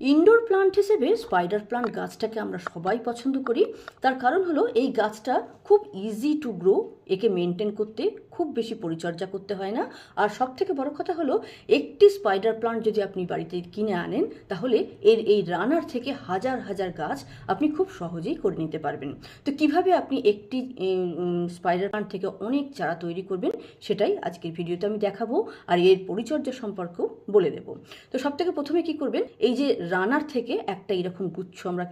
Indoor plant হিসেবে spider plant গাছটাকে আমরা সবাই পছন্দ করি। তার কারণ হলো এই গাছটা খুব ইজি টু গ্রো একে মেনটেন করতে খুব বেশি পরিচর্যা করতে হয় না। আর সব থেকে বড় কথা হলো, একটি স্পাইডার প্লান্ট যদি আপনি বাড়িতে কিনে আনেন, তাহলে এর এই রানার থেকে হাজার হাজার গাছ আপনি খুব সহজেই করে নিতে পারবেন। তো কীভাবে আপনি একটি স্পাইডার প্লান্ট থেকে অনেক চারা তৈরি করবেন, সেটাই আজকের ভিডিওতে আমি দেখাবো। আর এর পরিচর্যা সম্পর্কেও বলে দেবো। তো সব থেকে প্রথমে কি করবেন, এই যে রানার থেকে একটা এরকম গুচ্ছ আমরা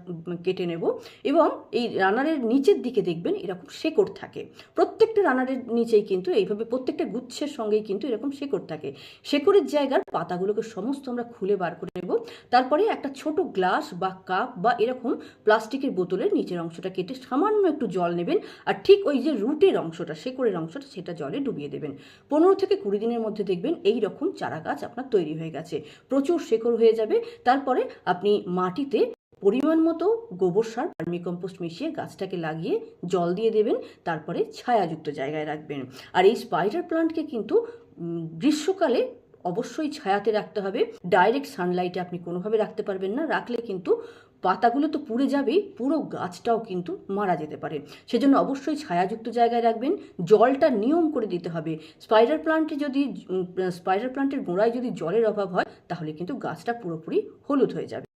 কেটে নেব এবং এই রানারের নিচের দিকে দেখবেন এরকম শেকড় থাকে। প্রত্যেকটা রানারের নিচেই কিন্তু এইভাবে প্রত্যেকটা গুচ্ছের সঙ্গেই কিন্তু এরকম শেকড় থাকে। শেকড়ের জায়গার পাতাগুলোকে সমস্ত আমরা খুলে বার করে নেব। তারপরে একটা ছোট গ্লাস বা কাপ বা এরকম প্লাস্টিকের বোতলের নিচের অংশটা কেটে সামান্য একটু জল নেবেন আর ঠিক ওই যে রুটের অংশটা, শেকড়ের অংশটা, সেটা জলে ডুবিয়ে দেবেন। পনেরো থেকে কুড়ি দিনের মধ্যে দেখবেন এই রকম চারা গাছ আপনার তৈরি হয়ে গেছে। প্রচুর শেকড় হয়ে যাবে। তারপরে আপনি মাটিতে পরিমাণ মতো গোবর সার ভার্মিকম্পোস্ট মিশিয়ে গাছটাকে লাগিয়ে জল দিয়ে দেবেন, তারপরে ছায়াযুক্ত জায়গায় রাখবেন। আর এই স্পাইডার প্লান্টকে কিন্তু গ্রীষ্মকালে অবশ্যই ছায়াতে রাখতে হবে। ডাইরেক্ট সানলাইটে আপনি কোনোভাবে রাখতে পারবেন না। রাখলে কিন্তু পাতাগুলো তো পুড়ে যাবেই পুরো গাছটাও কিন্তু মারা যেতে পারে। সেজন্য অবশ্যই ছায়াযুক্ত জায়গায় রাখবেন। জলটা নিয়ম করে দিতে হবে। স্পাইডার প্লান্টে যদি স্পাইডার প্লান্টের গোড়ায় যদি জলের অভাব হয়, তাহলে কিন্তু গাছটা পুরোপুরি হলুদ হয়ে যাবে।